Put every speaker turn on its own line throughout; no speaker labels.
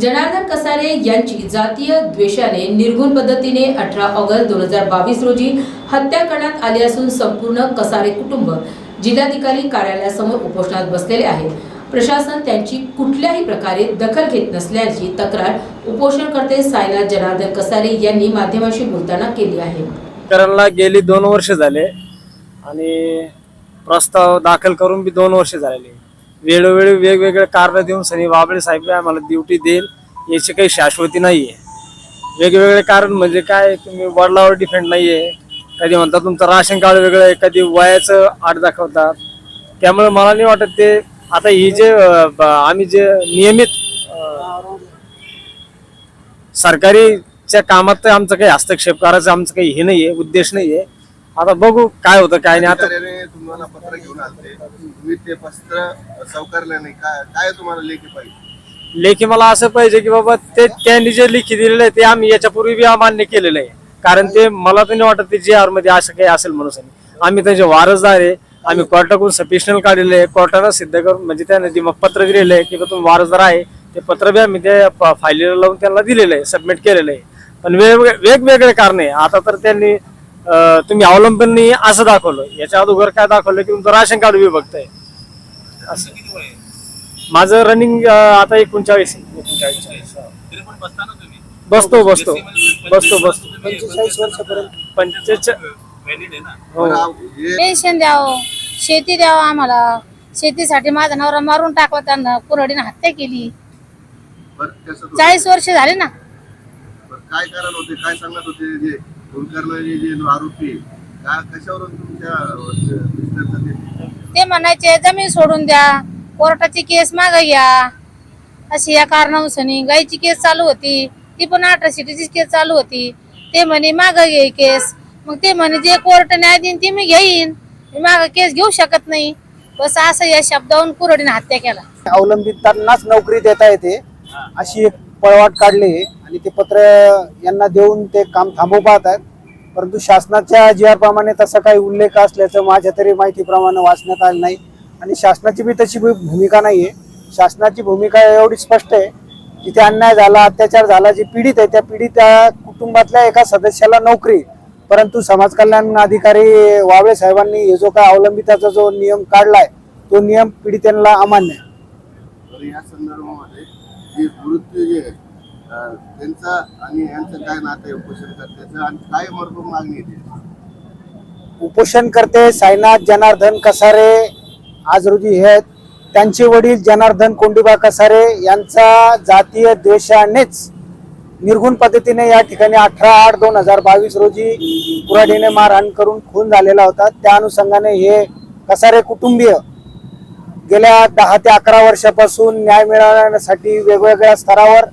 जनार्दन कसारे यांची जातीय द्वेषाने निर्गुण पद्धतीने अठरा ऑगस्ट दोन हजार बावीस रोजी हत्या करण्यात आली असून संपूर्ण कसारे कुटुंब जिल्हाधिकारी कार्यालयासमोर उपोषणात बसलेले आहे. प्रशासन त्यांची कुठल्याही प्रकारे दखल घेत नसल्याची तक्रार उपोषणकर्ते साईनाथ जनार्दन कसारे यांनी माध्यमांशी बोलताना केली आहे.
शेतकऱ्यांना गेली दोन वर्ष झाले आणि प्रस्ताव दाखल करून बी दोन वर्ष झालेले. वेळोवेळी वेगवेगळे कारण देऊन सनी बाबळे साहेब आम्हाला ड्युटी देईल याची काही शाश्वती नाहीये. वेगवेगळे कारण म्हणजे काय तुम्ही वडिलावर नाही आहे कधी म्हणतात तुमचं राशन कार्ड वेगळं आहे कधी वयाचं आठ दाखवतात. त्यामुळे मला नाही वाटत ते आता ही जे ब- आम्ही जे नियमित सरकारीच्या कामात तर आमचं काही हस्तक्षेप करायचं आमचं काही हे नाहीये उद्देश नाहीये. आता बघू काय होतं काय नाही. आता
अधिकाऱ्याने तुम्हाला पत्र घेऊन आलते. तुम्ही ते पत्र स्वीकारलं नाही. काय काय तुम्हाला लेखी पाहिजे?
लेखी मला असं पाहिजे की बाबा ते त्यांनी जे लेखी दिलेलं आहे ते आम्ही याच्यापूर्वी बी अमान्य केलेलं आहे. कारण ते मला तर नाही वाटत ते जे आरमध्ये असं काही असेल म्हणून. सांगितलं. आम्ही त्यांचे वारसदार आहे. आम्ही कोर्टाकडून सफिशनल काढलेले आहे. कोर्टानं सिद्ध करून म्हणजे त्यांना ती मग पत्र दिलेलं आहे की बा तुम्ही वारसदार आहे ते पत्र बी आम्ही फ- फायलीला लावून त्यांना दिलेलं आहे सबमिट केलेलं आहे. पण वेगवेगळे वेगवेगळे कारण आहे. आता तर त्यांनी तुम्ही अवलंबन नाही असं दाखवलं. याच्या अगोदर काय दाखवलं की तुमचं राशन कार्ड विभक्त आहे असं. माझं रनिंग आता एकोणचाळीस एकोणचाळीस. बसतो बसतो बसतो. बसतो पंचेचाळीस वर्षापर्यंत. पंचेचाळीस हो.
हे.
पेन्शन द्यावं. शेती द्यावं आम्हाला. शेतीसाठी माझा नवरा मारून टाकला त्यांना कुऱ्हाडीने हत्या केली. चाळीस वर्ष झाले ना.
काय कारण होते? काय सांगत होते जे खून करणारे जे आरोपी काय कशावरून तुमच्या अं, मिस्टरचं ते?
म्हणायचे जमीन सोडून द्या कोर्टाची केस माग घ्या. अशी या कारणानुसार गायची केस चालू होती ती पण अट्रॉसिटीची केस चालू होती. ते म्हणे माग घे केस. मग ते म्हणे जे कोर्ट न्याय देईन ते मी घेईन. मी माग केस घेऊ शकत नाही. बस असं या शब्दावरून कुऱ्हाडीने हत्या केला.
अवलंबितांनाच नोकरी देता येते अशी एक पळवाट काढली आहे आणि ते पत्र यांना देऊन ते काम थांबवू पाहत आहेत. परंतु शासनाच्या जी आर प्रमाणे तसा काही उल्लेख असल्याचं माझ्या तरी माहितीप्रमाणे वाचण्यात आलं नाही. आणि शासनाची बी तशी भूमिका नाही आहे शासनाची भूमिका एवढी स्पष्ट आहे जिथे अन्याय झाला अत्याचार झाला जे पीडित आहे त्या पीडित कुटुंबातल्या एका सदस्याला नोकरी. परंतु समाज कल्याण अधिकारी वावळे साहेबांनी हे जो काय अवलंबिताचा जो नियम काढलाय तो नियम पीडितांना अमान्य आहे.
या संदर्भामध्ये जे मृत्यू जे आहे, त्यांचा आणि यांचं काय नातं आहे उपोषण करण्याचं आणि काय मर्म मागणी आहे
उपोषणकर्ते साईनाथ जनार्दन कसारे आज रोजी हे आहेत. त्यांचे वडील जनार्दन कोंडीबा कसारे यांचा जातीय द्वेषानेच निर्गुण पद्धतीने या ठिकाणी अठरा आठ दोन हजार बावीस रोजी कुऱ्हाडीने मारहाण करून खून झालेला होता. त्या अनुषंगाने हे कसारे कुटुंबीय गेल्या दहा ते अकरा वर्षापासून न्याय मिळवण्यासाठी वेगवेगळ्या स्तरावर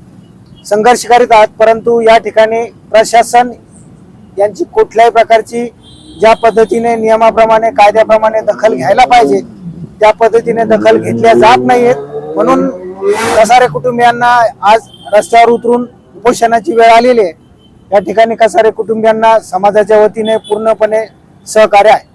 संघर्ष करीत आहात परंतु या ठिकाणी प्रशासन यांची कुठल्याही प्रकारची ज्या पद्धतीने नियमाप्रमाणे कायद्याप्रमाणे दखल घ्यायला पाहिजे त्या पद्धतीने दखल घेतल्या जात नाहीयेत. म्हणून कसारे कुटुंबियांना आज रस्त्यावर उतरून उपोषणाची वेळ आलेली आहे. या ठिकाणी कसारे कुटुंबियांना समाजाच्या वतीने पूर्णपणे सहकार्य आहे.